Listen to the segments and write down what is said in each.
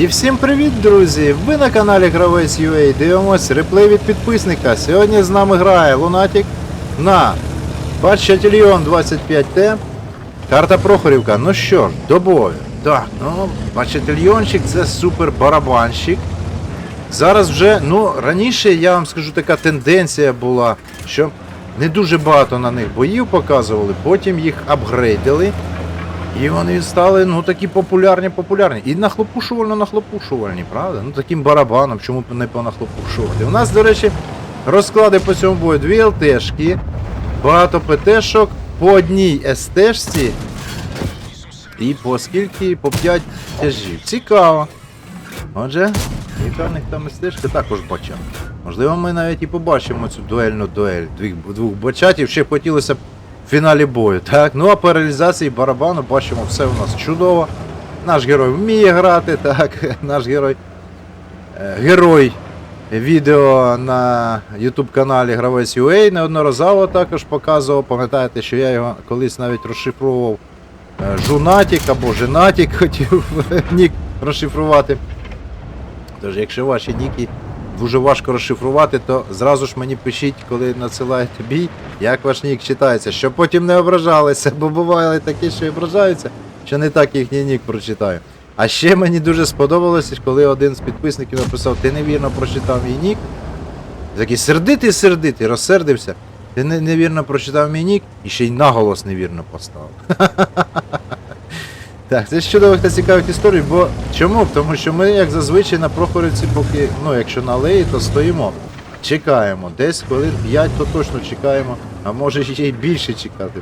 І всім привіт, друзі! Ви на каналі Гравець UA. Дивимось реплей від підписника. Сьогодні з нами грає Лунатік на Бачатільйон 25Т. Карта Прохорівка. Ну що ж, до бою. Так, ну, Бачатильйончик це супер барабанщик. Зараз вже, ну, раніше я вам скажу, така тенденція була, що не дуже багато на них боїв показували, потім їх апгрейдили. І вони стали ну такі популярні, популярні. І нахлопушувально нахлопушувальні, правда? Ну таким барабаном, чому б не понахлопушувати. У нас, до речі, розклади по цьому бою дві ЛТшки, багато ПТшок, по одній СТшці і по скільки? По 5 тяжів. Цікаво. Отже, яка в них там СТшка також бача. Можливо, ми навіть і побачимо цю дуельну дуель двох, бачатів. Ще б хотілося фіналі бою. Так, ну а по реалізації барабану бачимо, все у нас чудово. Наш герой вміє грати, так, наш герой. е, Герой відео на YouTube каналі Гравець UA неодноразово також показував. Пам'ятаєте, що я його колись навіть розшифровував е, Жунатік або Женатік хотів нік розшифрувати. Тож, якщо ваші ніки дуже важко розшифрувати, то зразу ж мені пишіть, коли надсилаєте бій, як ваш нік читається, щоб потім не ображалися, бо буває такі, що і ображаються, що не так їхній нік прочитаю. А ще мені дуже сподобалося, коли один з підписників написав, ти невірно прочитав мій нік. Такий сердитий сердитий, розсердився. Ти невірно прочитав мій нік і ще й наголос невірно поставив. Так, це з чудових та цікавих історій, бо чому? Тому що ми, як зазвичай, на Прохорівці, поки, ну, якщо на алеї, то стоїмо. Чекаємо. Десь хвилин 5, то точно чекаємо, а може ще й більше чекати.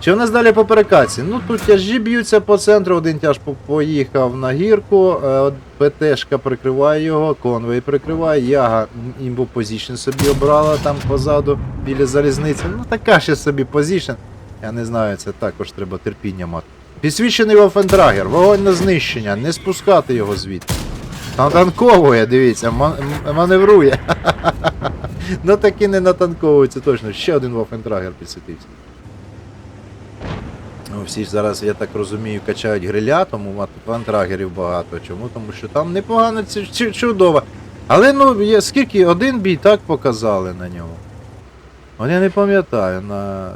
Що в нас далі по перекаці? Ну тут тяжі б'ються по центру, один тяж поїхав на гірку, е, ПТшка прикриває його, конвей прикриває, яга імбу позішн собі обрала там позаду біля залізниці. Ну така ще собі позішн. Я не знаю, це також треба терпіння мати. Підсвічений Вафендрагер, вогонь на знищення, не спускати його звідти. Натанковує, дивіться, ман- маневрує. ну таки не натанковується точно. Ще один Вафендрагер підсвітився. Ну, всі ж зараз, я так розумію, качають гриля, тому вантрагерів багато. Чому? Тому що там непогано, це чудово. Але ну, скільки один бій так показали на ньому. От я не пам'ятаю на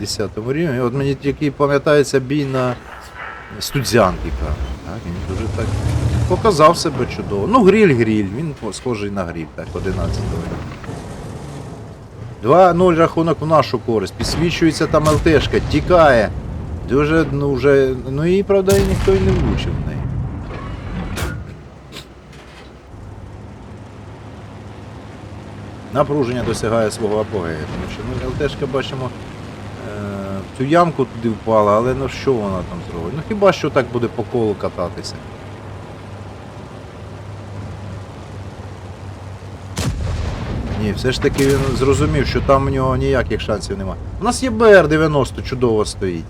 10 рівні. От мені тільки пам'ятається бій на студзянки. Так, він дуже так показав себе чудово. Ну, гріль гріль, він схожий на гріль, так, 11 2-0 рахунок в нашу користь. Підсвічується там ЛТшка, тікає. Дуже, ну вже. Ну і правда і ніхто і не влучив в неї. Напруження досягає свого апогею, тому що ну, ЛТшка бачимо е, цю ямку туди впала, але ну що вона там зробить? Ну хіба що так буде по колу кататися? Ні, все ж таки він зрозумів, що там у нього ніяких шансів немає. У нас є БР-90 чудово стоїть.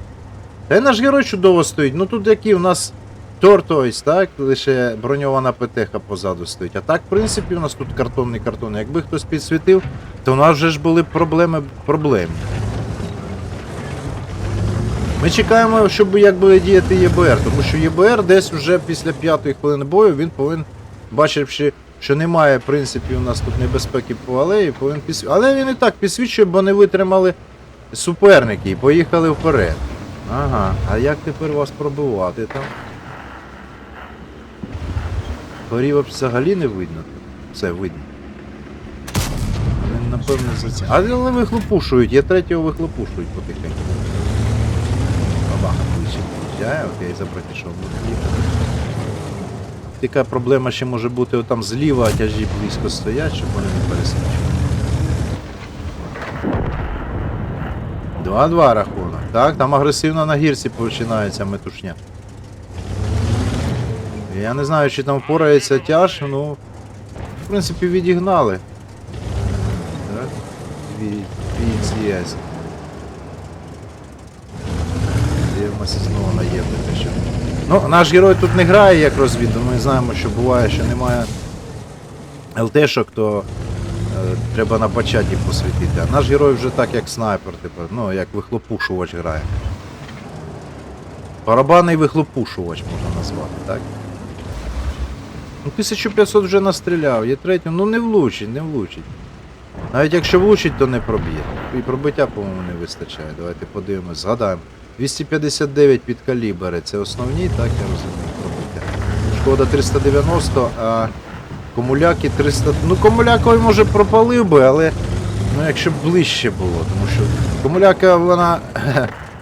Та й наш герой чудово стоїть. Ну тут який у нас Тортойс, так? Лише броньована ПТХ позаду стоїть. А так, в принципі, у нас тут картонний картон. Якби хтось підсвітив, то у нас вже ж були проблеми проблемні. Ми чекаємо, щоб як буде діяти ЄБР, тому що ЄБР десь вже після п'ятої хвилини бою він повинен, бачивши, що немає в принципі у нас тут небезпеки по алеї, повинен підсвічувати. Але він і так підсвічує, бо не витримали суперники і поїхали вперед. Ага, а як тепер вас пробивати там? Горів взагалі не видно. Все видно. Вони, напевно, за це. Але вони вихлопушують, я третього вихлопушують потихеньку. Бабаха ближче під'їжджає, окей, забрати, що буде. Така проблема ще може бути отам зліва, тяжі близько стоять, щоб вони не пересвічували. 2-2 рахунок. Так, там агресивно на гірці починається метушня. Я не знаю, чи там впорається тяж, ну. В принципі, відігнали. Так? Від, від Дивимося знову на єдника, що. Ну, наш герой тут не грає як розвідку, ми знаємо, що буває, що немає ЛТшок, то е, треба на бачаті посвітити. А наш герой вже так як снайпер, типу, ну, як вихлопушувач грає. Барабанний вихлопушувач можна назвати, так? Ну 1500 вже настріляв, є третю, ну не влучить, не влучить. Навіть якщо влучить, то не проб'є. І пробиття, по-моєму, не вистачає. Давайте подивимось, згадаємо. 259 під калібри, це основні, так я розумію, пробиття. Шкода 390, а комуляки 300. Ну, комуляковий може пропалив би, але ну якщо б ближче було, тому що комуляка вона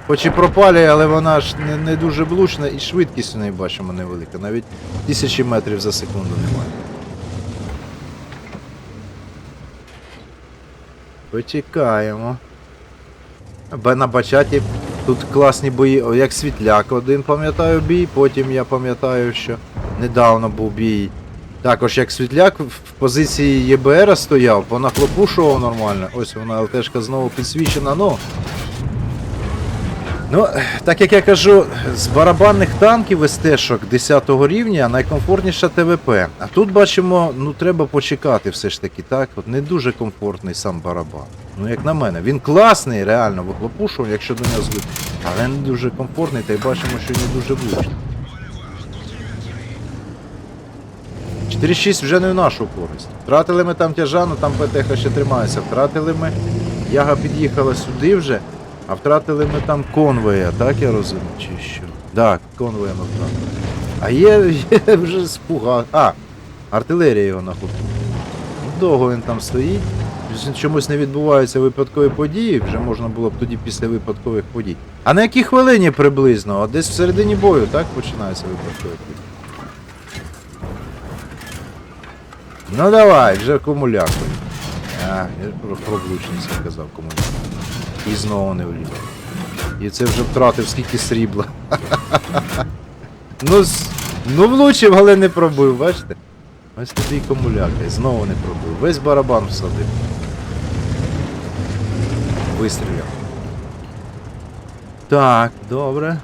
хоч і пропалює, але вона ж не, не дуже влучна і швидкість у неї бачимо невелика. Навіть тисячі метрів за секунду немає. Почекаємо. Б на бачаті тут класні бої, як світляк один пам'ятаю бій, потім я пам'ятаю, що недавно був бій. Також як світляк в позиції ЄБР стояв, понахлопушував нормально. Ось вона ЛТшка знову підсвічена, ну. Ну, так як я кажу, з барабанних танків СТ-шок 10 рівня найкомфортніша ТВП. А тут бачимо, ну треба почекати все ж таки, так? От не дуже комфортний сам барабан. Ну, як на мене, він класний, реально вихлопушував, якщо до нього звик. Але не дуже комфортний, та й бачимо, що не дуже влучний. 4-6 вже не в нашу користь. Втратили ми там тяжану, там ПТХ ще тримається. Втратили ми. Яга під'їхала сюди вже, а втратили ми там конвоя, так я розумію, чи що? Так, конвоя ми втратили. А є, є вже спуга. А, артилерія його нахопила. Довго він там стоїть. Чомусь не відбуваються випадкові події, вже можна було б тоді після випадкових подій. А на якій хвилині приблизно? От десь всередині бою, так починаються випадкові події. Ну давай, вже акумулятор. А, я про, про влучність казав акумулятор. І знову не вліз. І це вже втратив скільки срібла. ну, ну влучив, але не пробив, бачите? Ось тобі і знову не пробив. Весь барабан всадив. Вистріляв. Так, добре.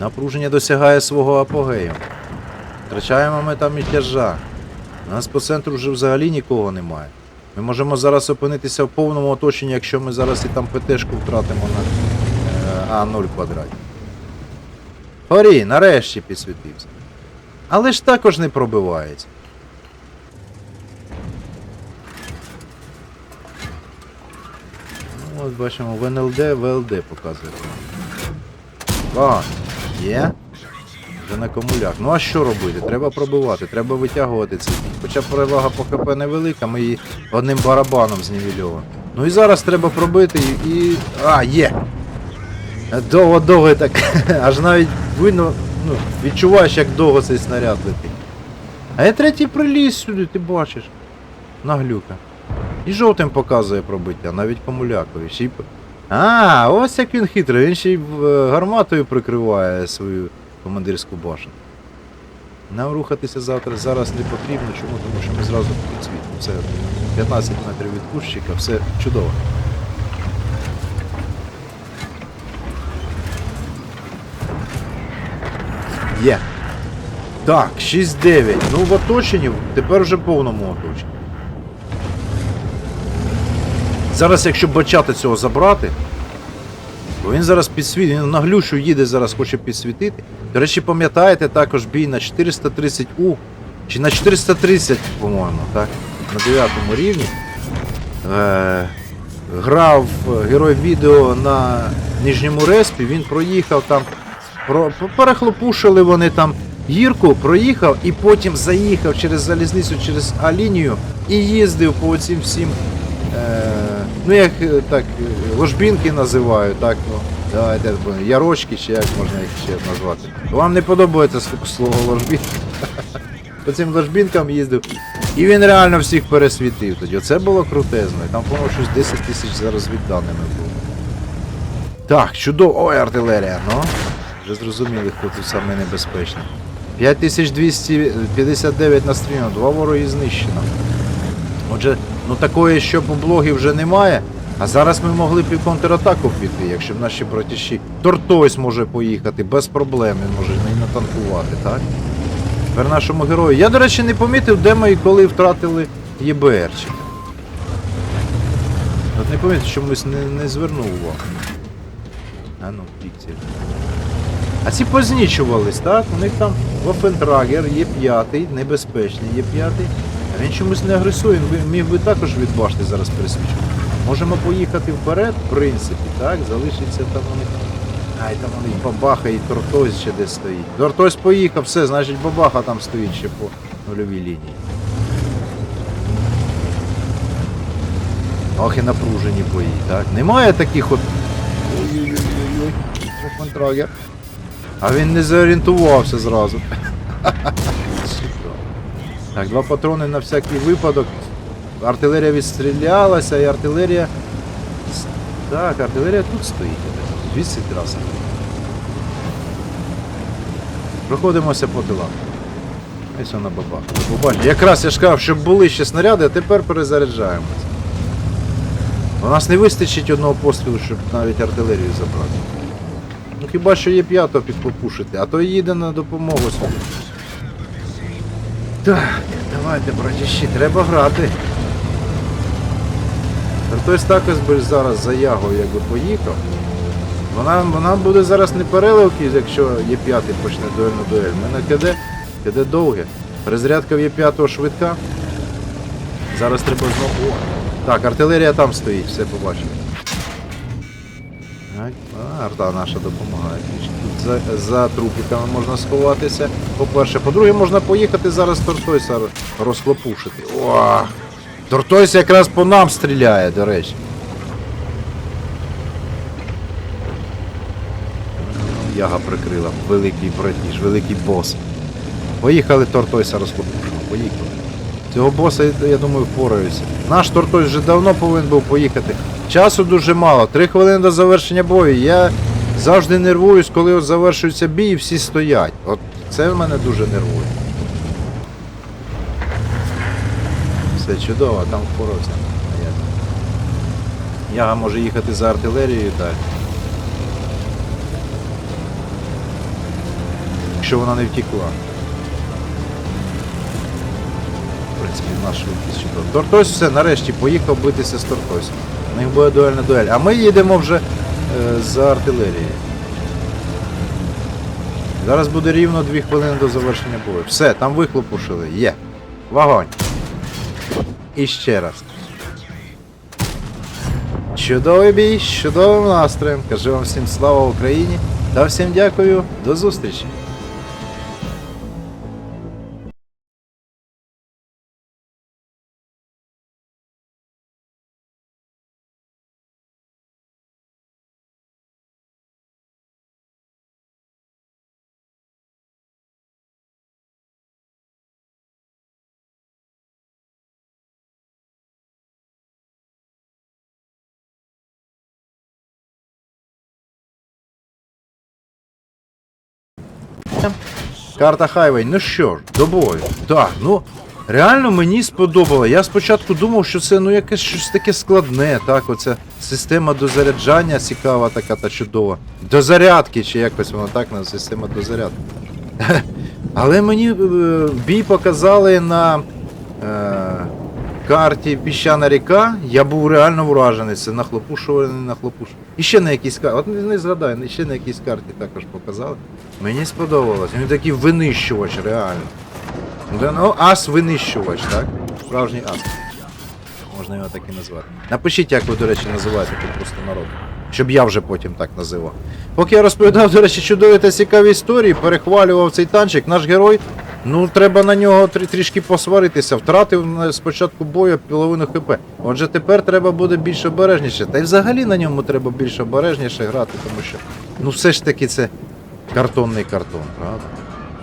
Напруження досягає свого апогею. Втрачаємо ми там і тяжа. У нас по центру вже взагалі нікого немає. Ми можемо зараз опинитися в повному оточенні, якщо ми зараз і там ПТшку втратимо на е, А0 квадраті. Горі, нарешті підсвітився. Але ж також не пробивається. Ну, от бачимо, в НЛД, ВЛД показує. А, є. Вже на комуляк. Ну а що робити? Треба пробивати, треба витягувати цей. Хоча перевага по ХП невелика, ми її одним барабаном знівельовуємо. Ну і зараз треба пробити і. А, є! Довго-довго так. Аж навіть видно, ну, відчуваєш, як довго цей снаряд летить. А я третій приліз сюди, ти бачиш. Наглюка. І жовтим показує пробиття, навіть комулякові. Ще А, ось як він хитрий, він ще й е, гарматою прикриває свою командирську башню. Нам рухатися завтра зараз не потрібно. Чому? Тому що ми зразу підсвітимо. Все 15 метрів від кущика, все чудово. Є. Так, 6-9. Ну в оточенні, тепер вже в повному оточенні. Зараз, якщо бачати цього забрати, Бо він зараз підсвітить, він на глюшу їде, зараз хоче підсвітити. До речі, пам'ятаєте також бій на 430У, чи на 430, по-моєму, так? На 9 рівні. Е, грав е, герой відео на нижньому респі, він проїхав там, про, перехлопушили вони там гірку, проїхав і потім заїхав через залізницю, через А-лінію і їздив по цим всім. Е, ну як е, так, е, ложбінки називаю, так, ну, давайте ярочки, чи як можна їх ще назвати. Вам не подобається слово ложбінка. По цим ложбінкам їздив. І він реально всіх пересвітив тоді. Оце було крутезно. І Там, по-моєму, щось 10 тисяч за розвідданими було. Так, чудово. Ой, артилерія, ну. Вже зрозуміли, хто тут саме небезпечний. 5259 настріляно, два вороги знищено. Отже, ну такої, щоб у блогі вже немає. А зараз ми могли б і контратаку піти, якщо б наші братіші. Тортойс може поїхати без проблем, він може не натанкувати, так? Тепер нашому герою. Я, до речі, не помітив, де ми і коли втратили ЄБРчика. От не помітив, чомусь не, не звернув увагу. А ну, піксель. А ці познічувались, так? У них там Вофентрагер є п'ятий, небезпечний є п'ятий. Він чомусь не агресує, він міг би також від зараз пересвічувати. Можемо поїхати вперед, в принципі, так? Залишиться там у них. Ай, там у них бабаха і Тортойс ще десь стоїть. Тортойс поїхав, все, значить бабаха там стоїть ще по нульовій лінії. Ох і напружені бої, так? Немає таких от. Ой-ой-ой-ой. Контрагер. А він не зорієнтувався зразу. Так, два патрони на всякий випадок. Артилерія відстрілялася і артилерія. Так, артилерія тут стоїть. Звідси траса. Проходимося по тилам. Ось вона баба. Побачите. Якраз я ж казав, щоб були ще снаряди, а тепер перезаряджаємося. У нас не вистачить одного пострілу, щоб навіть артилерію забрати. Ну хіба що є п'ятого підпопушити, а то їде на допомогу сюди. Так, давайте, братіші, треба грати. Хтось також би зараз за ягою якби поїхав. Вона, вона буде зараз не переливки, якщо є п'ятий почне дуельну дуель. У мене КД, КД довге. Перезарядка в є п'ятого швидка. Зараз треба знову. О, Так, артилерія там стоїть, все побачили. Так, а, арта наша допомагає. трішки. За, за трупіками можна сховатися. По-перше, по-друге, можна поїхати зараз Тортойса розхлопушити. О! Тортойс якраз по нам стріляє, до речі. Яга прикрила. Великий братіж, великий бос. Поїхали Тортойса розхлопушимо. Поїхали. Цього боса, я думаю, впораюся. Наш Тортойс вже давно повинен був поїхати. Часу дуже мало. Три хвилини до завершення бою. Я завжди нервуюсь, коли от завершується бій і всі стоять. От це мене дуже нервує. Все чудово, там впорався. Я може їхати за артилерією далі. Якщо вона не втекла. В принципі, наш швидкість чудово. Тортойс все, нарешті поїхав битися з Тортойсом. У них буде дуельна дуель. А ми їдемо вже е, за артилерією. Зараз буде рівно 2 хвилини до завершення бою. Все, там вихлопушили. Є. Вогонь. І ще раз. Чудовий бій, з чудовим настроєм. Кажу вам всім слава Україні та всім дякую. До зустрічі. Карта Хайвей, ну що ж, до бою. Так, ну реально мені сподобало. Я спочатку думав, що це ну якесь щось таке складне, так, оця система дозаряджання цікава, така та чудова. Дозарядки, чи якось вона так на система дозарядки. Але мені е, бій показали на е, карті Піщана ріка. Я був реально вражений. Це нахлопушували, не нахлопушували. І ще на якійсь карті, от не, згадаю, ще на якійсь карті також показали. Мені сподобалось. Він такий винищувач, реально. Ну, ас винищувач, так? Справжній ас. Можна його так і назвати. Напишіть, як ви, до речі, називаєте тут просто народ. Щоб я вже потім так називав. Поки я розповідав, до речі, чудові та цікаві історії, перехвалював цей танчик, наш герой. Ну, треба на нього трі- трішки посваритися. Втратив на спочатку бою половину хп. Отже, тепер треба буде більш обережніше. Та й взагалі на ньому треба більш обережніше грати, тому що ну все ж таки це картонний картон, правда?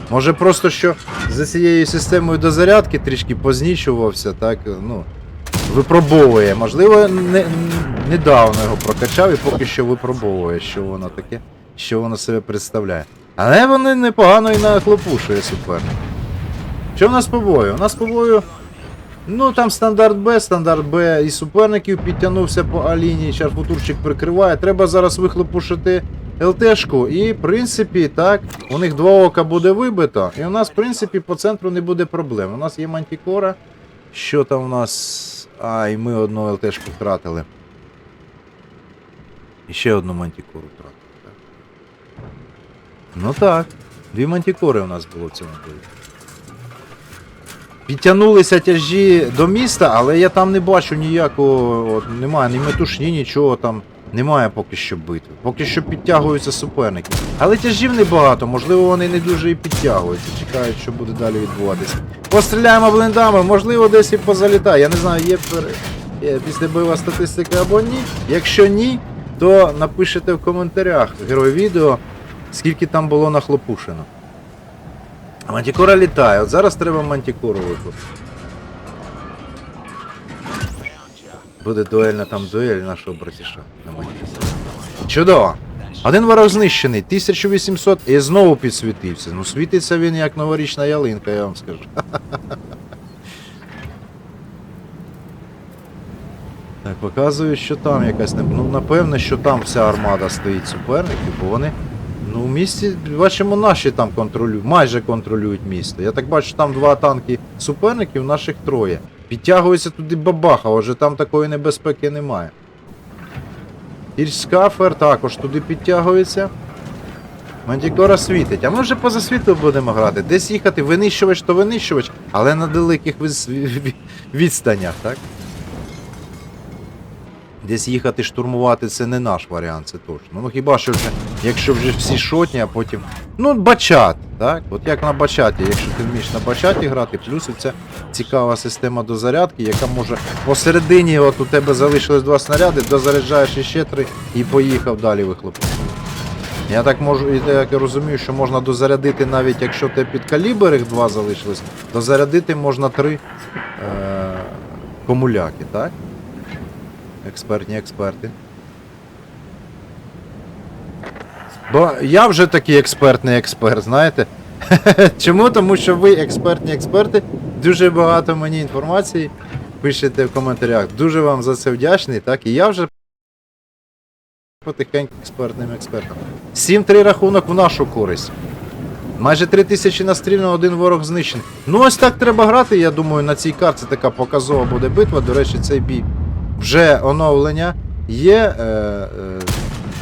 Може просто що за цією системою дозарядки трішки познічувався, так, ну, випробовує. Можливо, не, недавно його прокачав і поки що випробовує, що воно таке, що воно себе представляє. Але вони непогано і нахлопушує суперник. Що в нас по бою? У нас по бою. Ну там стандарт Б, стандарт Б і суперників підтягнувся по А лінії, шарфутурчик прикриває. Треба зараз вихлопушити ЛТшку. І, в принципі, так, у них два ока буде вибито. І у нас, в принципі, по центру не буде проблем. У нас є мантікора. Що там у нас. А, і ми одну ЛТшку втратили. І ще одну мантікору втратили. Ну так. Дві мантікори у нас було в цьому бою. Підтягнулися тяжі до міста, але я там не бачу ніякого. От, немає ні метушні, нічого там. Немає поки що битви. Поки що підтягуються суперники. Але тяжів небагато, можливо, вони не дуже і підтягуються. Чекають, що буде далі відбуватися. Постріляємо блиндами, можливо, десь і позалітає. Я не знаю, є пер... є післябойова статистика або ні. Якщо ні, то напишете в коментарях герой відео, скільки там було нахлопушено. Мантікора літає, от зараз треба мантікору викликати. Буде дуельна там дуель нашого братіша на. Чудово! Один ворог знищений, 1800 і знову підсвітився. Ну світиться він як новорічна ялинка, я вам скажу. Так, показують, що там якась не. Ну, напевне, що там вся армада стоїть суперників, бо вони. Ну, в місті, бачимо, наші там контролюють, майже контролюють місто. Я так бачу, там два танки суперників, наших троє. Підтягується туди бабаха, отже там такої небезпеки немає. Ільскафер також туди підтягується. Мантікора світить. А ми вже поза світло будемо грати. Десь їхати, винищувач то винищувач, але на далеких відстанях, так? Десь їхати штурмувати це не наш варіант, це точно. Ну хіба що вже, якщо вже всі шотні, а потім. Ну, бачат, так? От як на бачаті, якщо ти вмієш на бачаті грати, плюс ця цікава система дозарядки, яка може посередині, от у тебе залишилось два снаряди, дозаряджаєш іще три і поїхав далі вихлопити. Я так можу, так розумію, що можна дозарядити навіть якщо тебе під калібр їх два залишилось, дозарядити можна три е- комуляки, так? Експертні експерти. Бо я вже такий експертний експерт, знаєте? Чому? Тому що ви експертні експерти, дуже багато мені інформації пишете в коментарях. Дуже вам за це вдячний, так? І я вже потихеньку експертним експертом. 7-3 рахунок в нашу користь. Майже 3 тисячі настріляно, один ворог знищений. Ну ось так треба грати, я думаю, на цій карті така показова буде битва. До речі, цей бій вже оновлення є е, е,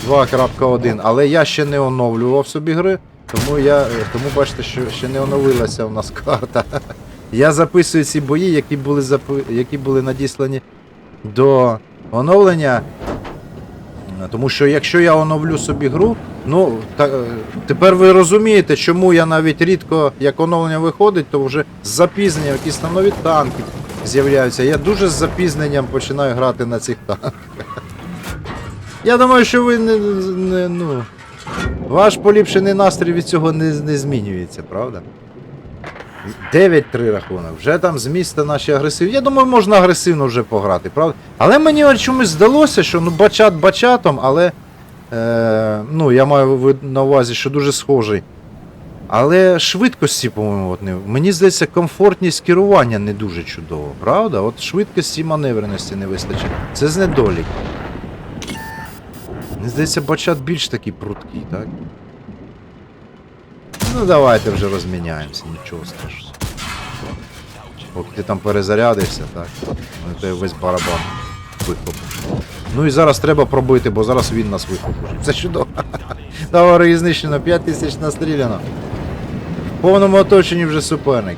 2.1, але я ще не оновлював собі гри, тому я е, тому бачите, що ще не оновилася у нас карта. Я записую ці бої, які були запи... які були надіслані до оновлення. Е, Тому що якщо я оновлю собі гру, ну та, е, тепер ви розумієте, чому я навіть рідко, як оновлення виходить, то вже з запізненням якісь нові танки з'являються. Я дуже з запізненням починаю грати на цих танках. Я думаю, що ви не, не ну. Ваш поліпшений настрій від цього не, не змінюється, правда? 9-3 рахунок. Вже там з міста наші агресивні. Я думаю, можна агресивно вже пограти, правда? Але мені чомусь здалося, що ну бачат бачатом, але. Е, ну, я маю на увазі, що дуже схожий. Але швидкості, по-моєму, от не. Мені здається, комфортність керування не дуже чудово, правда? От швидкості маневреності не вистачить. Це з недолік. Мені здається, бачат більш такий пруткий, так? Ну давайте вже розміняємося, нічого страшного. Поки ти там перезарядишся, так. Ну тебе весь барабан вихлопиш. Ну і зараз треба пробити, бо зараз він нас вихлопушить. Це чудово. Товари знищено, 5 тисяч настріляно. В повному оточенні вже суперник.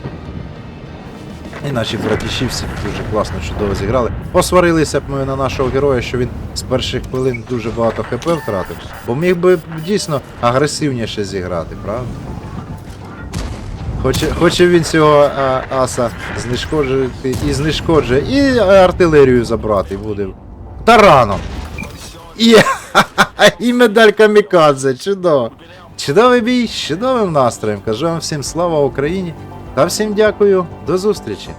І наші братіші всі дуже класно, чудово зіграли. Посварилися б ми на нашого героя, що він з перших хвилин дуже багато хп втратив. Бо міг би дійсно агресивніше зіграти, правда? Хоче, хоче він цього а, аса знешкоджити і знешкоджує, і артилерію забрати буде. Тараном. І, і медаль камікадзе, чудово. Чудовий бій, чудовим настроєм. Кажу вам всім слава Україні та всім дякую. До зустрічі.